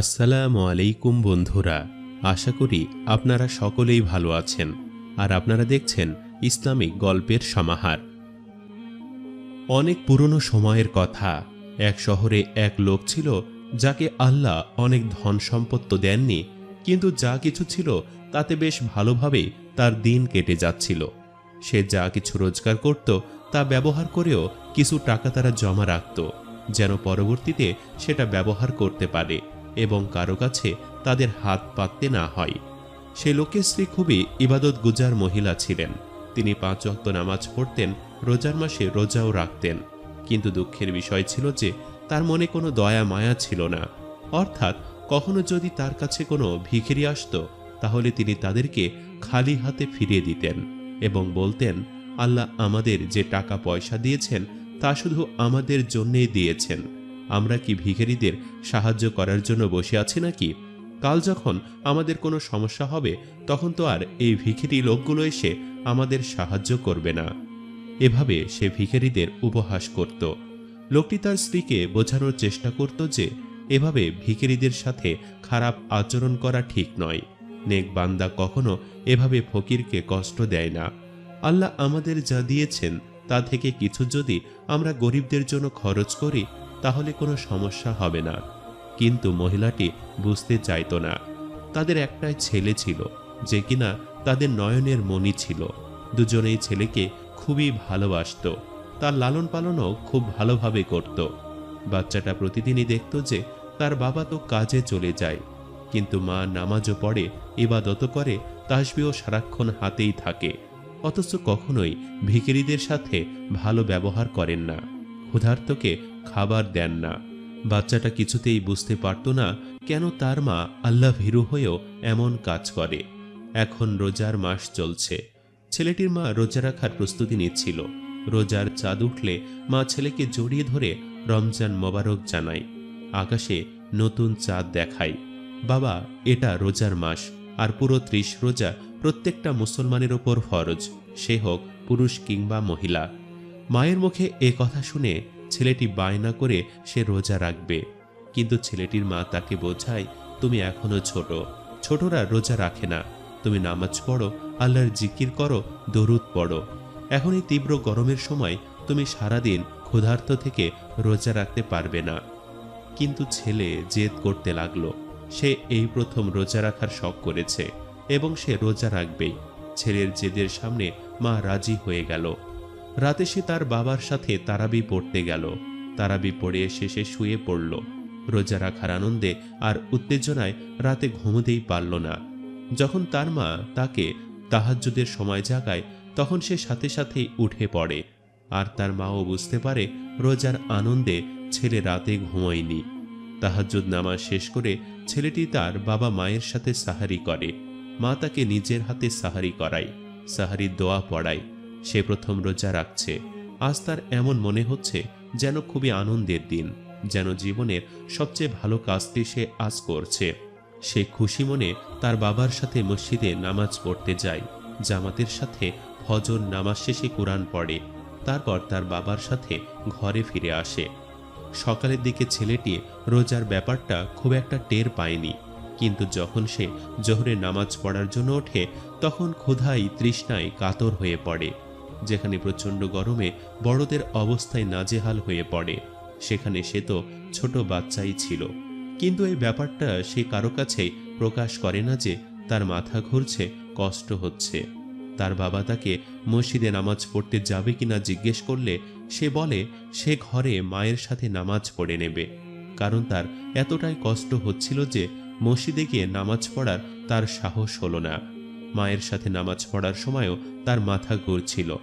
আসসালামু আলাইকুম বন্ধুরা, আশা করি আপনারা সকলেই ভালো আছেন আর আপনারা দেখছেন ইসলামিক গল্পের সমাহার। অনেক পুরনো সময়ের কথা, এক শহরে এক লোক ছিল যাকে আল্লাহ অনেক ধন সম্পত্ত দেননি, কিন্তু যা কিছু ছিল তাতে বেশ ভালোভাবে তার দিন কেটে যাচ্ছিল। সে যা কিছু রোজগার করত তা ব্যবহার করেও কিছু টাকা তারা জমা রাখত, যেন পরবর্তীতে সেটা ব্যবহার করতে পারে। এবং কারও কাছে তাদের হাত পাততে না হয়। সে লোকের স্ত্রী খুবই ইবাদত গুজার মহিলা ছিলেন। তিনি পাঁচ অক্ত নামাজ পড়তেন, রোজার মাসে রোজাও রাখতেন। কিন্তু দুঃখের বিষয় ছিল যে, তার মনে কোনো দয়া মায়া ছিল না। অর্থাৎ কখনো যদি তার কাছে কোনো ভিখিরি আসতো, তাহলে তিনি তাদেরকে খালি হাতে ফিরিয়ে দিতেন এবং বলতেন, আল্লাহ আমাদের যে টাকা পয়সা দিয়েছেন, তা শুধু আমাদের জন্যেই দিয়েছেন। আমরা কি ভিখারিদের সাহায্য করার জন্য বসে আছি নাকি? কাল যখন আমাদের কোনো সমস্যা হবে, তখন তো আর এই ভিখিরি লোকগুলো এসে আমাদের সাহায্য করবে না। এভাবে সে ভিখারিদের উপহাস করত। লোকটি তার স্ত্রীকে বোঝানোর চেষ্টা করত যে, এভাবে ভিখারিদের সাথে খারাপ আচরণ করা ঠিক নয়। নেক বান্দা কখনো এভাবে ফকিরকে কষ্ট দেয় না। আল্লাহ আমাদের যা দিয়েছেন, তা থেকে কিছু যদি আমরা গরিবদের জন্য খরচ করি তাহলে কোনো সমস্যা হবে না। কিন্তু মহিলাটি বুঝতে চাইতো না। তাদের একটাই ছেলে ছিল, যে কিনা তাদের নয়নের মণি ছিল। দুজনেই ছেলেকে খুবই ভালোবাসতো। তার লালন পালনও খুব ভালোভাবে করত। বাচ্চাটা প্রতিদিনই দেখত যে তার বাবা তো কাজে চলে যায়। কিন্তু মা নামাজও পড়ে ইবাদত করে তাসবিও সারাক্ষণ হাতেই থাকে। অথচ কখনোই ভিখিরিদের সাথে ভালো ব্যবহার করেন না। ক্ষুধার্তকে খাবার দেন না। বাচ্চাটা কিছুতেই বুঝতে পারত না কেন তার মা আল্লাহ ভীরু হয়েও এমন কাজ করে। এখন রোজার মাস চলছে। ছেলেটির মা রোজা রাখার প্রস্তুতি নিচ্ছিল। রোজার চাঁদ উঠলে মা ছেলেকে জড়িয়ে ধরে রমজান মোবারক জানায়। আকাশে নতুন চাঁদ দেখায়। বাবা, এটা রোজার মাস, আর পুরো ত্রিশ রোজা প্রত্যেকটা মুসলমানের ওপর ফরজ। সে হোক পুরুষ কিংবা মহিলা। মায়ের মুখে এ কথা শুনে ছেলেটি বায়না করে সে রোজা রাখবে। কিন্তু ছেলেটির মা তাকে বোঝায়, তুমি এখনও ছোট। ছোটরা রোজা রাখে না। তুমি নামাজ পড়ো, আল্লাহর জিকির করো, দরুদ পড়ো। এখন এই তীব্র গরমের সময় তুমি সারাদিন ক্ষুধার্ত থেকে রোজা রাখতে পারবে না। কিন্তু ছেলে জেদ করতে লাগল। সে এই প্রথম রোজা রাখার শখ করেছে এবং সে রোজা রাখবেই। ছেলের জেদের সামনে মা রাজি হয়ে গেল। রাতে সে তার বাবার সাথে তারাবি পড়তে গেল। তারাবি পড়ে সে শুয়ে পড়ল। রোজা রাখার আনন্দে আর উত্তেজনায় রাতে ঘুমোতেই পারল না। যখন তার মা তাকে তাহাজ্জুদের সময় জাগায়, তখন সে সাথে সাথেই উঠে পড়ে। আর তার মাও বুঝতে পারে রোজার আনন্দে ছেলে রাতে ঘুমোয়নি। তাহাজ্জুদ নামাজ শেষ করে ছেলেটি তার বাবা মায়ের সাথে সাহারি করে। মা তাকে নিজের হাতে সাহারি করায়। সাহারি দোয়া পড়ায়। সে প্রথম রোজা রাখছে। আজ তার এমন মনে হচ্ছে যেন খুবই আনন্দের দিন, যেন জীবনের সবচেয়ে ভালো কাজটি সে আজ করছে। সে খুশি মনে তার বাবার সাথে মসজিদে নামাজ পড়তে যায়। জামাতের সাথে ফজর নামাজ শেষে কোরআন পড়ে। তারপর তার বাবার সাথে ঘরে ফিরে আসে। সকালের দিকে ছেলেটি রোজার ব্যাপারটা খুব একটা টের পায়নি। কিন্তু যখন সে জোহরে নামাজ পড়ার জন্য ওঠে, তখন ক্ষুধাই তৃষ্ণায় কাতর হয়ে পড়ে। যেখানে প্রচণ্ড গরমে বড়দের অবস্থায় নাজেহাল হয়ে পড়ে, সেখানে সে তো ছোট বাচ্চাই ছিল। কিন্তু এই ব্যাপারটা সে কারও কাছেই প্রকাশ করে না যে তার মাথা ঘুরছে, কষ্ট হচ্ছে। তার বাবা তাকে মসজিদে নামাজ পড়তে যাবে কিনা জিজ্ঞেস করলে সে বলে, সে ঘরে মায়ের সাথে নামাজ পড়ে নেবে। কারণ তার এতটাই কষ্ট হচ্ছিল যে মসজিদে গিয়ে নামাজ পড়ার তার সাহস হলো না। মায়ের সাথে নামাজ পড়ার সময়ও তার মাথা ঘুরছিল।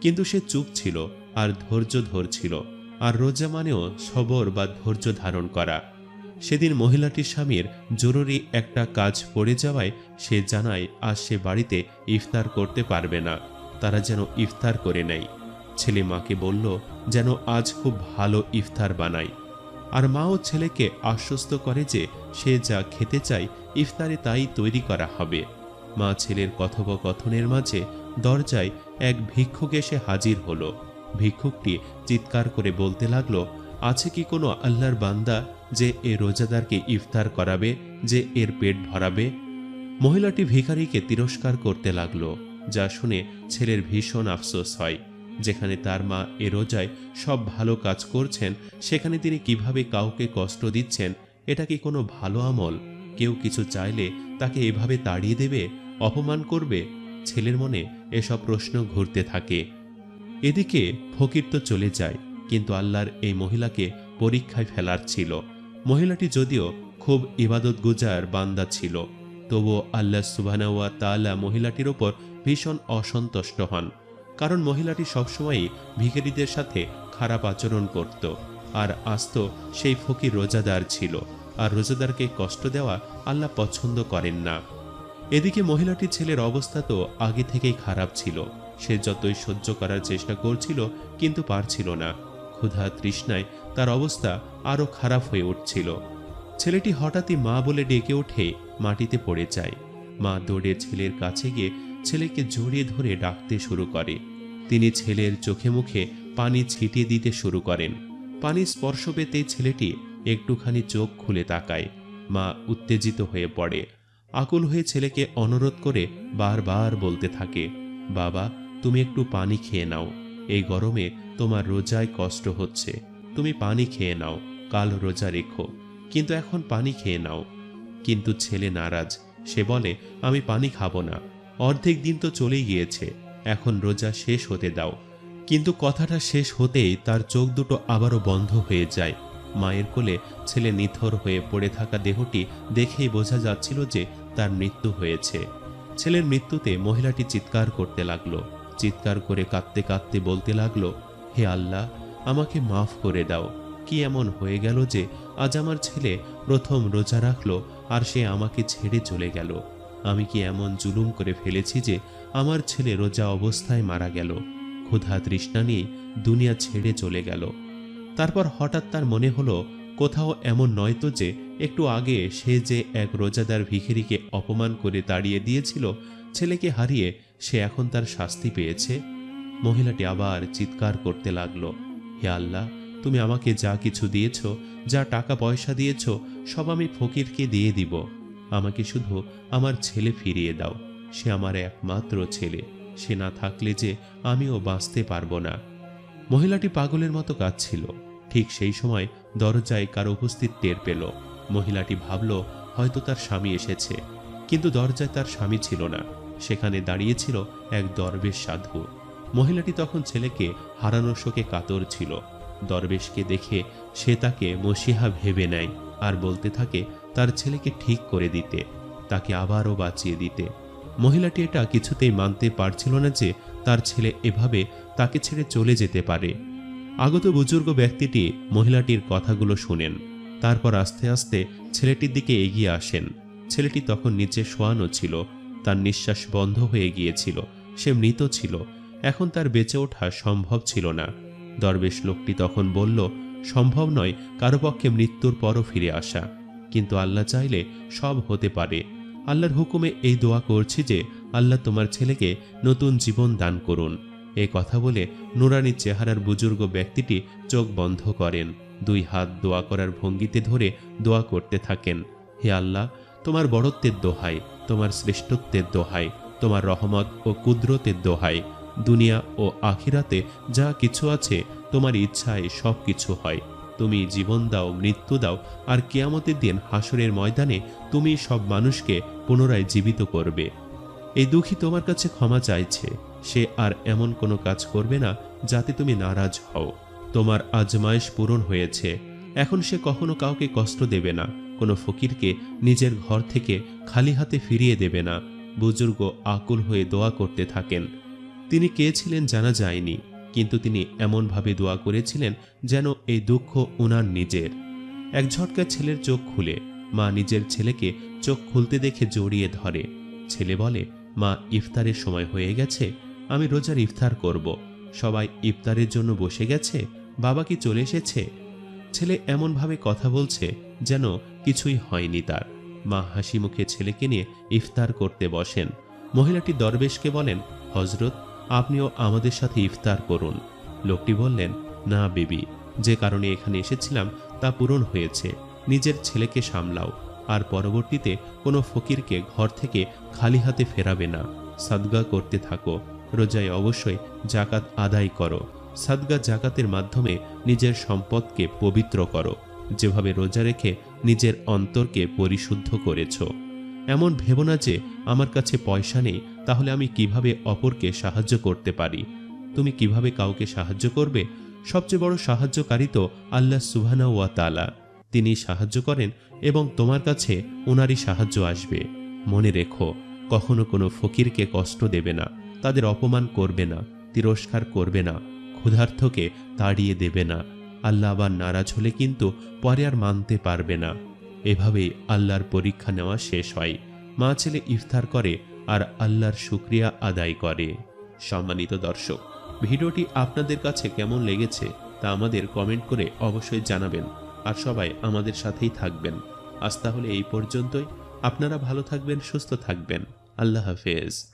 কিন্তু সে চুপ ছিল আর ধৈর্য ধরছিল আর রোজা মানেও সবর বা ধৈর্য ধারণ করা। সেদিন মহিলাটির স্বামীর জরুরি একটা কাজ পড়ে যাওয়ায় সে জানায়, আজ সে বাড়িতে ইফতার করতে পারবে না। তারা যেন ইফতার করে নেয়। ছেলে মাকে বলল, যেন আজ খুব ভালো ইফতার বানায়। আর মাও ছেলেকে আশ্বস্ত করে যে সে যা খেতে চায় ইফতারে তাই তৈরি করা হবে। মা ছেলের কথোপকথনের মাঝে দরজায় এক ভিক্ষুক এসে হাজির হলো। ভিক্ষুকটি চিৎকার করে বলতে লাগল, আছে কি কোনো আল্লাহর বান্দা যে এ রোজাদারকে ইফতার করাবে, যে এর পেট ভরাবে? মহিলাটি ভিখারিকে তিরস্কার করতে লাগল, যা শুনে ছেলের ভীষণ আফসোস হয়। যেখানে তার মা এ রোজায় সব ভালো কাজ করছেন, সেখানে তিনি কীভাবে কাউকে কষ্ট দিচ্ছেন, এটা কি কোনো ভালো আমল? কেউ কিছু চাইলে তাকে এভাবে তাড়িয়ে দেবে? অপমান করবে? ছেলের মনে এসব প্রশ্ন ঘুরতে থাকে। এদিকে ফকির তো চলে যায়, কিন্তু আল্লাহর এই মহিলাকে পরীক্ষায় ফেলার ছিল। মহিলাটি যদিও খুব ইবাদত গুজার বান্দা ছিল, তবুও আল্লাহ সুবাহানুয়া তাআলা মহিলাটির ওপর ভীষণ অসন্তুষ্ট হন, কারণ মহিলাটি সবসময়ই ভিখারিদের সাথে খারাপ আচরণ করত, আর আস্ত সেই ফকির রোজাদার ছিল, আর রোজাদারকে কষ্ট দেওয়া আল্লাহ পছন্দ করেন না। এদিকে মহিলাটি ছেলের অবস্থা তো আগে থেকেই খারাপ ছিল। সে যতই সহ্য করার চেষ্টা করছিল, কিন্তু পারছিল না। ক্ষুধা তৃষ্ণায় তার অবস্থা আরও খারাপ হয়ে উঠছিল। ছেলেটি হঠাৎই মা বলে ডেকে ওঠে, মাটিতে পড়ে যায়। মা দৌড়ে ছেলের কাছে গিয়ে ছেলেকে জড়িয়ে ধরে ডাকতে শুরু করে। তিনি ছেলের চোখে মুখে পানি ছিটিয়ে দিতে শুরু করেন। পানি স্পর্শ পেতেই ছেলেটি একটুখানি চোখ খুলে তাকায়। মা উত্তেজিত হয়ে পড়ে। আকুল হয়ে ছেলেকে অনুরোধ করে বারবার বলতে থাকে, বাবা, তুমি একটু পানি খেয়ে নাও। এই গরমে তোমার রোজায় কষ্ট হচ্ছে। তুমি পানি খেয়ে নাও, কাল রোজা রেখো। কিন্তু এখন পানি খেয়ে নাও। কিন্তু ছেলে নারাজ। সে বলে, আমি পানি খাব না। অর্ধেক দিন তো চলেই গিয়েছে। এখন রোজা শেষ হতে দাও। কিন্তু কথাটা শেষ হতেই তার চোখ দুটো আবারও বন্ধ হয়ে যায়। মায়ের কোলে ছেলে নিথর হয়ে পড়ে থাকা দেহটি দেখেই বোঝা যাচ্ছিল যে তার মৃত্যু হয়েছে। ছেলের মৃত্যুতে মহিলাটি চিৎকার করতে লাগল। চিৎকার করে কাঁদতে কাঁদতে বলতে লাগল, হে আল্লাহ, আমাকে মাফ করে দাও। কি এমন হয়ে গেল যে আজ আমার ছেলে প্রথম রোজা রাখল আর সে আমাকে ছেড়ে চলে গেল? আমি কি এমন জুলুম করে ফেলেছি যে আমার ছেলে রোজা অবস্থায় মারা গেল? ক্ষুধা তৃষ্ণা নিয়ে দুনিয়া ছেড়ে চলে গেল। তারপর হঠাৎ তার মনে হলো, কোথাও এমন নয় তো যে, একটু আগে সে যে এক রোজাদার ভিখিরিকে অপমান করে তাড়িয়ে দিয়েছিল, ছেলেকে হারিয়ে সে এখন তার শাস্তি পেয়েছে। মহিলাটি আবার চিৎকার করতে লাগল, হে আল্লাহ, তুমি আমাকে যা কিছু দিয়েছ, যা টাকা পয়সা দিয়েছ, সব আমি ফকিরকে দিয়ে দিব। আমাকে শুধু আমার ছেলে ফিরিয়ে দাও, সে আমার একমাত্র ছেলে, সে না থাকলে যে আমিও বাঁচতে পারব না। মহিলাটি পাগলের মতো কাঁদছিল। ঠিক সেই সময় দরজায় কার উপস্থিত টের পেল। মহিলাটি ভাবল, হয়তো তার স্বামী এসেছে। কিন্তু দরজায় তার স্বামী ছিল না। সেখানে দাঁড়িয়েছিল এক দরবেশ সাধু। মহিলাটি তখন ছেলেকে হারানোর শোকে কাতর ছিল। দরবেশকে দেখে সে তাকে মসিহা ভেবে নেয় আর বলতে থাকে, তার ছেলেকে ঠিক করে দিতে, তাকে আবারও বাঁচিয়ে দিতে। মহিলাটি এটা কিছুতেই মানতে পারছিল না যে তার ছেলে এভাবে তাকে ছেড়ে চলে যেতে পারে। আগত বুজুর্গ ব্যক্তিটি মহিলাটির কথাগুলো শুনেন, তারপর আস্তে আস্তে ছেলেটির দিকে এগিয়ে আসেন। ছেলেটি তখন নিচে শোয়ানো ছিল, তার নিঃশ্বাস বন্ধ হয়ে গিয়েছিল, সে মৃত ছিল, এখন তার বেঁচে ওঠা সম্ভব ছিল না। দরবেশ লোকটি তখন বলল, সম্ভব নয়, কারও পক্ষে মৃত্যুর পরও ফিরে আসা। কিন্তু আল্লাহ চাইলে সব হতে পারে। আল্লাহর হুকুমে এই দোয়া করছি যে, আল্লাহ তোমার ছেলেকে নতুন জীবন দান করুন। এ কথা বলে নুরানি চেহারার বুজুর্গ ব্যক্তিটি চোখ বন্ধ করেন। দুই হাত দোয়া করার ভঙ্গিতে ধরে দোয়া করতে থাকেন। হে আল্লাহ, তোমার বড়ত্বের দোহাই, তোমার শ্রেষ্ঠত্বের দোহাই, তোমার রহমত ও কুদরতের দোহাই। দুনিয়া ও আখিরাতে যা কিছু আছে, তোমার ইচ্ছায় সব কিছু হয়। তুমি জীবন দাও, মৃত্যু দাও, আর কেয়ামতের দিন হাসরের ময়দানে তুমি সব মানুষকে পুনরায় জীবিত করবে। এই দুঃখী তোমার কাছে ক্ষমা চাইছে। সে আর এমন কোনো কাজ করবে না যাতে তুমি নারাজ হও। তোমার আজমাইশ পূরণ হয়েছে। এখন সে কখনো কাউকে কষ্ট দেবে না। কোনো ফকিরকে নিজের ঘর থেকে খালি হাতে ফিরিয়ে দেবে না। বুজুর্গ আকুল হয়ে দোয়া করতে থাকেন। তিনি কে ছিলেন জানা যায়নি, কিন্তু তিনি এমনভাবে দোয়া করেছিলেন যেন এই দুঃখ উনার নিজের। এক ঝটকা ছেলের চোখ খুলে। মা নিজের ছেলেকে চোখ খুলতে দেখে জড়িয়ে ধরে। ছেলে বলে, মা, ইফতারের সময় হয়ে গেছে? আমি রোজার ইফতার করব। সবাই ইফতারের জন্য বসে গেছে, বাবা কি চলে এসেছে? ছেলে এমনভাবে কথা বলছে যেন কিছুই হয়নি তার। মা হাসি মুখে ছেলেকে নিয়ে ইফতার করতে বসেন। মহিলাটি দরবেশকে বলেন হজরত আপনিও আমাদের সাথে ইফতার করুন। লোকটি বললেন, না বেবি, যে কারণে এখানে এসেছিলাম তা পূরণ হয়েছে। নিজের ছেলেকে সামলাও, আর পরবর্তীতে কোনো ফকিরকে ঘর থেকে খালি হাতে ফেরাবে না। সাদগা করতে থাকো। রোজায় অবশ্যই জাকাত আদায় করো। সাদগা জাকাতের মাধ্যমে নিজের সম্পদকে পবিত্র করো। যেভাবে রোজা রেখে নিজের অন্তরকে পরিশুদ্ধ করেছ। এমন ভেবো না যে, আমার কাছে পয়সা নেই, তাহলে আমি কীভাবে অপরকে সাহায্য করতে পারি? তুমি কীভাবে কাউকে সাহায্য করবে? সবচেয়ে বড় সাহায্যকারী তো আল্লাহ সুবহানা ওয়া তিনি সাহায্য করেন এবং তোমার কাছে ওনারই সাহায্য আসবে। মনে রেখো, কখনো কোনো ফকিরকে কষ্ট দেবে না। তাদের অপমান করবে না, তিরস্কার করবে না ক্ষুধার্থকে তাড়িয়ে দেবে না। আল্লাহ আবার নারাজ হলে কিন্তু পরে আর মানতে পারবে না। এভাবেই আল্লাহর পরীক্ষা নেওয়া শেষ হয়। মা ছেলে ইফতার করে আর আল্লাহর শুক্রিয়া আদায় করে। সম্মানিত দর্শক, ভিডিওটি আপনাদের কাছে কেমন লেগেছে তা আমাদের কমেন্ট করে অবশ্যই জানাবেন আর সবাই আমাদের সাথেই থাকবেন। আজ তাহলে এই পর্যন্তই। আপনারা ভালো থাকবেন, সুস্থ থাকবেন। আল্লাহ হাফেজ।